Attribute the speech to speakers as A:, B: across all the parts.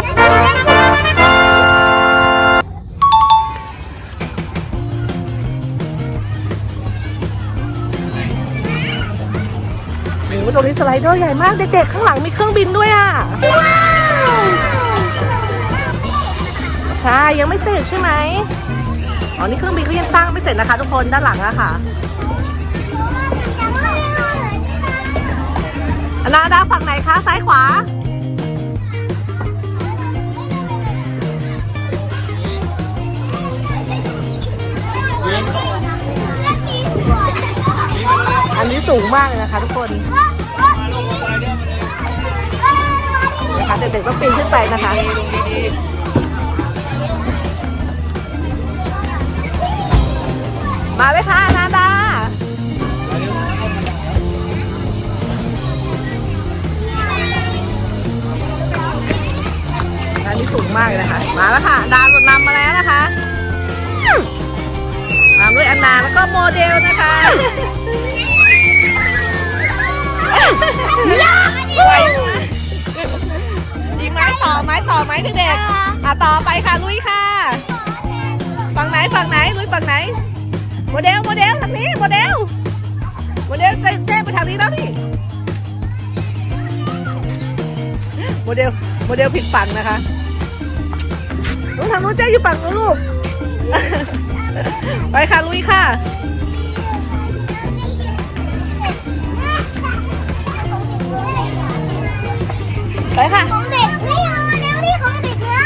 A: โอ้โหตรงนี้สไลเดอร์ใหญ่มาก เด็กๆข้างหลังมีเครื่องบินด้วยอะ ใช่ ยังไม่เสร็จใช่ไหมอ๋อ นี่เครื่องบินก็ยังสร้างไม่เสร็จนะคะ ทุกคนด้านหลังอะค่ะ อันาดาฝั่งไหนคะ ซ้ายขวา สูงมากเลยนะคะทุกคนนะคะเด็กๆต้องปีนขึ้นไปนะคะมาเลยค่ะนาดาอันนี้สูงมากเลยนะคะ มาแล้วค่ะ ดาวหลุดนำมาแล้วนะคะตามด้วยอันนาแล้วก็โมเดลนะคะ ดีไหมต่อไหมต่อไหมเด็กๆอะต่อไปค่ะลุยค่ะ ฝั่งไหนฝั่งไหนลุยฝั่งไหน โมเดลโมเดลทางนี้โมเดลโมเดลแจ้งแจ้งไปทางนี้แล้วนี่โมเดลโมเดลผิดฝั่งนะคะลูกทางนู้นแจ้งอยู่ฝั่งนู้นลูก ไปค่ะลุยค่ะ ไปค่ะ
B: ของเด็กไม่เอาแล้วนี่ของเด็กนะ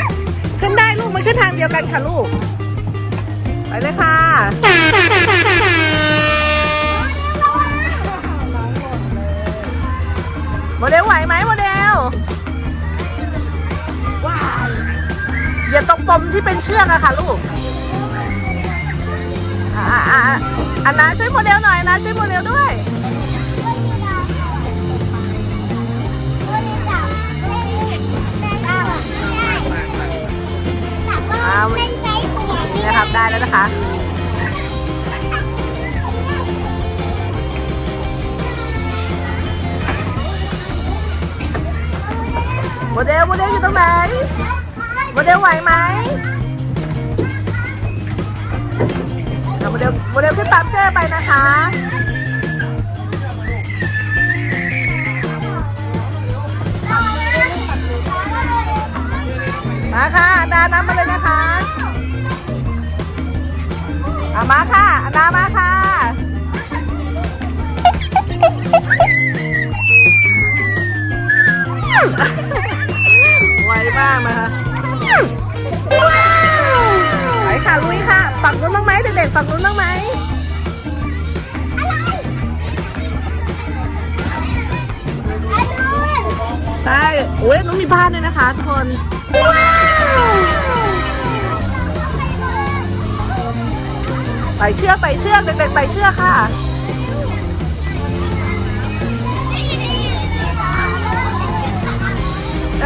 A: ขึ้นได้ลูกมันขึ้นทางเดียวกันค่ะลูก ไปเลยค่ะโมเดลไหวไหมโมเดลว้าวอย่าตรงปมที่เป็นเชือกอะค่ะลูกอ่าอ่าอ่าอันนาช่วยโมเดลหน่อยนะช่วยโมเดลด้วย นี่นะครับได้แล้วนะคะโมเดลโมเดลอยู่ตรงไหนโมเดลไหวไหมเอาโมเดลโมเดลขึ้นตามเจ้ไปนะคะ มาค่ะอันดานำมาเลยนะคะเอามาค่ะอันดามาค่ะไวมากนะคะไปค่ะลุยค่ะฝั่งนู้นบ้างไหมเด็กๆฝั่งนู้นบ้างไหมใช่โอ้ยน้องมีบ้านด้วยนะคะทุกคน ไต่เชือกไต่เชือกเด็กๆไต่เชือกค่ะ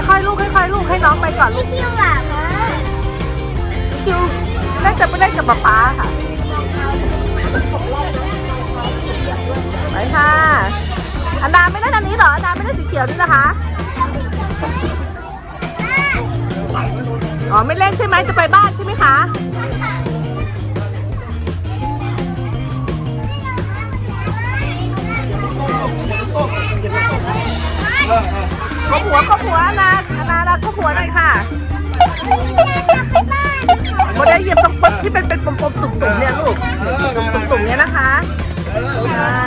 A: ค่อยๆลูกค่อยๆลูกให้น้องไปก่อนลูกคิวน่าจะไปเล่นกับป๊าป๊าค่ะ ไปค่ะ อันดาไม่เล่นอันนี้เหรอ อันดาไม่เล่นสีเขียวนี่นะคะ อ๋อ ไม่เล่นใช่ไหมจะไปบ้านใช่ไหมคะก็หัวก็หัวนะนาดาก็หัวหน่อยค่ะโมเดลเหยียบตรงปึ๊บที่เป็นเป็นปมๆตุ่มๆเนี่ยลูกตุ่มๆเนี่ยนะคะใช่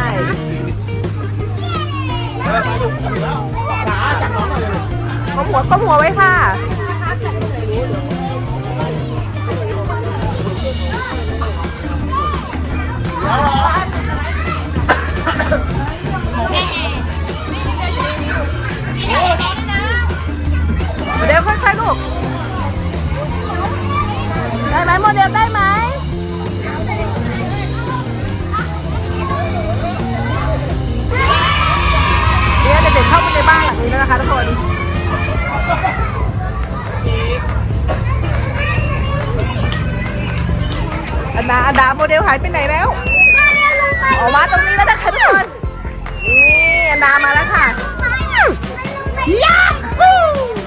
A: ก็หัวก็หัวไว้ค่ะ นหลังนี้แล้วนะคะทุกคนอันดาอันดาโมเดลหายไปไหนแล้วออกมาตรงนี้แล้วนะคะทุกคนนี่อันดามาแล้วค่ะยาฮู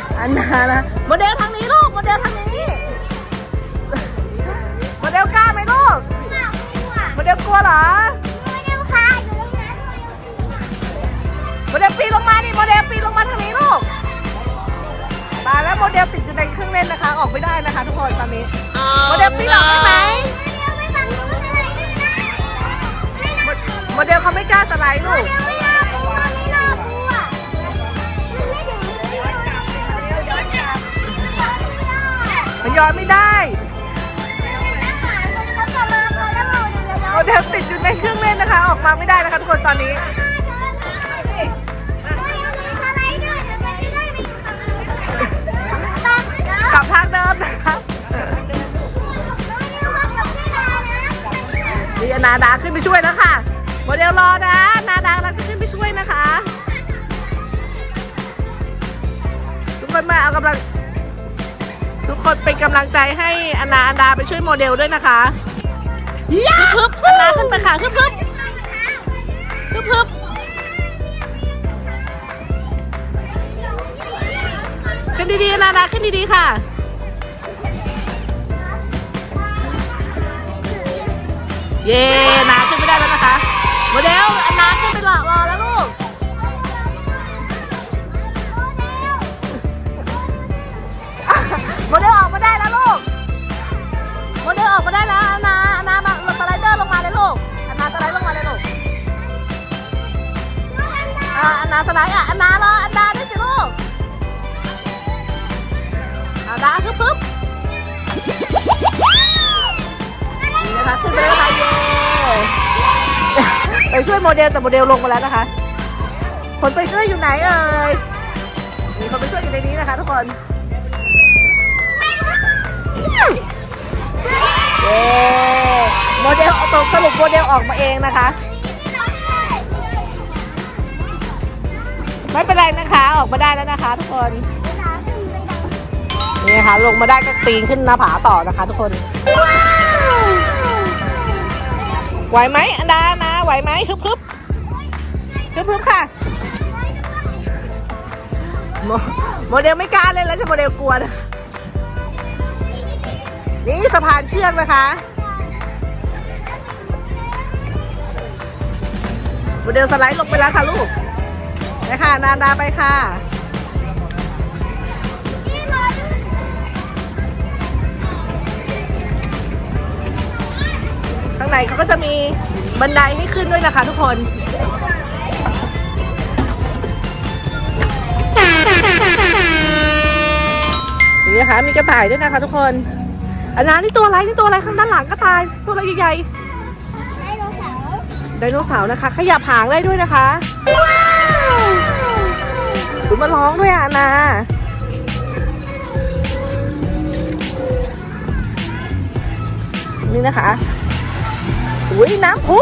A: ไปอันนานะโมเดลทางนี้ลูกโมเดลทางนี้โมเดลกล้าไหมลูกโมเดลกลัวเหรอ เดลปีนลงมาดิโมเดลปีนลงมาทางนี้ลูกตายแล้วโมเดลติดอยู่ในเครื่องเล่นนะคะ ออกไม่ได้นะคะ ทุกคนตอนนี้โมเดลปีนออกได้ไหมโมเดลเขาไม่กล้าสไลด์ลูกมันย้อนไม่ได้โมเดลติดอยู่ในเครื่องเล่นนะคะ ออกมาไม่ได้นะคะทุกคนตอนนี้ กลับทางเดิมนะคะนี่นาดาขึ้นไปช่วยแล้วค่ะโมเดลรอนะ นาดาเราจะขึ้นไปช่วยนะคะ ทุกคนมาเอากำลัง ทุกคนเป็นกำลังใจให้อนาอนดาไปช่วยโมเดลด้วยนะคะ ฮึบฮึบอนาขึ้นไปค่ะฮึบฮึบ ดีๆนาดาขึ้นดีๆค่ะ เย้นาขึ้นไม่ได้แล้วนะคะโมเดลอันนาขึ้นไปรอรอแล้วลูกโมเดลออกมาได้แล้วลูกโมเดลออกมาได้แล้วอันนาอันนามาสไลเดอร์ลงมาเลยลูกอันนาสไลด์ลงมาเลยลูกอ่าอันนาสไลด์อะอันนารออันนาด้วย นะคะขึ้นไปแล้วค่ะเย้ไปช่วยโมเดลแต่โมเดลลงมาแล้วนะคะคนไปช่วยอยู่ไหนเอ่ยมีคนไปช่วยอยู่ในนี้นะคะทุกคนเย้โมเดลเอาตรงสรุปโมเดลออกมาเองนะคะไม่เป็นไรนะคะออกมาได้แล้วนะคะ ทุกคนนี่นะคะลงมาได้ก็ปีนขึ้นหน้าผาต่อนะคะ ทุกคน ไหวไหมอันดานะไหวไหมฮึบฮึบฮึบฮึบค่ะโมโมเดลไม่กล้าเล่นแล้วใช่โมเดลกลัวนะนี่สะพานเชือกนะคะโมเดลสไลด์ลงไปแล้วค่ะลูกไปค่ะนาดาไปค่ะ ข้างในเขาก็จะมีบันไดให้ขึ้นด้วยนะคะทุกคนนี่นะคะมีกระต่ายด้วยนะคะ ทุกคน อันนั้นนี่ตัวอะไรนี่ตัวอะไรข้างด้านหลังกระต่ายตัวอะไรใหญ่ๆไดโนเสาร์ไดโนเสาร์นะคะ ขยับหางได้ด้วยนะคะดูมาร้องด้วยอะอันนานี่นะคะ อุ้ยน้ำพุ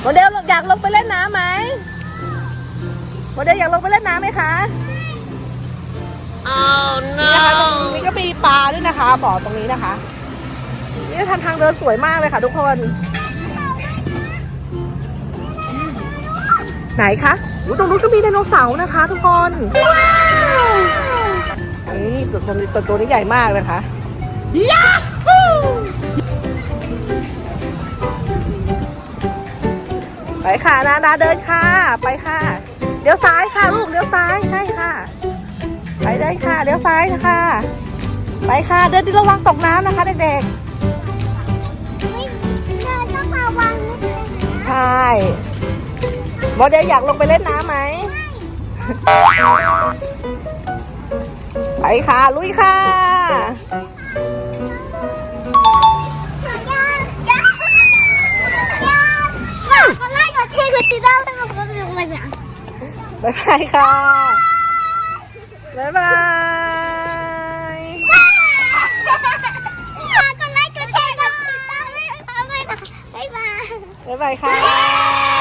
A: โมเดลอยากลงไปเล่นน้ำไหมโมเดลอยากลงไปเล่นน้ำไหมคะนี่นะคะตรงนี้ก็มีปลาด้วยนะคะบ่อตรงนี้นะคะ นี่ทางทางเดินสวยมากเลยค่ะทุกคน ไหนคะตรงนู้นก็มีไดโนเสาร์นะคะ ทุกคนนี่ตัวตัวนี้ตัวตัวนี้ใหญ่มากเลยค่ะยาฮู ไปค่ะนานาเดินค่ะ ไปค่ะเลี้ยวซ้ายค่ะลูกเลี้ยวซ้ายใช่ค่ะ ไปได้ค่ะเลี้ยวซ้ายนะคะไปค่ะเดินดีระวังตกน้ำนะคะเด็กๆใช่โมเดลอยากลงไปเล่นน้ำไหมไปค่ะลุยค่ะ บ๊ายบายค่ะ บ๊ายบาย
B: กดไลค์กดแชร์กดติดตามให้ด้วยนะคะบ๊ายบาย
A: บ๊ายบายค่ะ